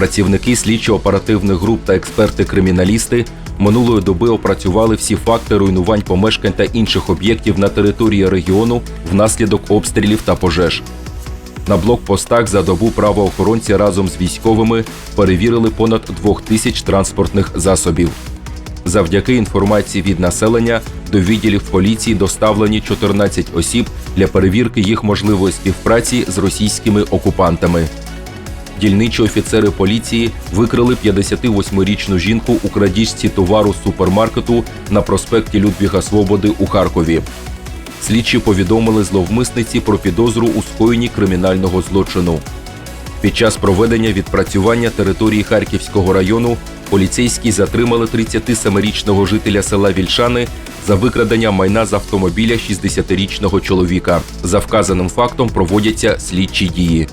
Працівники слідчо-оперативних груп та експерти-криміналісти минулої доби опрацювали всі факти руйнувань помешкань та інших об'єктів на території регіону внаслідок обстрілів та пожеж. На блокпостах за добу правоохоронці разом з військовими перевірили понад двох тисяч транспортних засобів. Завдяки інформації від населення до відділів поліції доставлені 14 осіб для перевірки їх можливої співпраці з російськими окупантами. Дільничі офіцери поліції викрили 58-річну жінку у крадіжці товару з супермаркету на проспекті Людвіга Свободи у Харкові. Слідчі повідомили зловмисниці про підозру у скоєнні кримінального злочину. Під час проведення відпрацювання території Харківського району поліцейські затримали 37-річного жителя села Вільшани за викрадення майна з автомобіля 60-річного чоловіка. За вказаним фактом проводяться слідчі дії.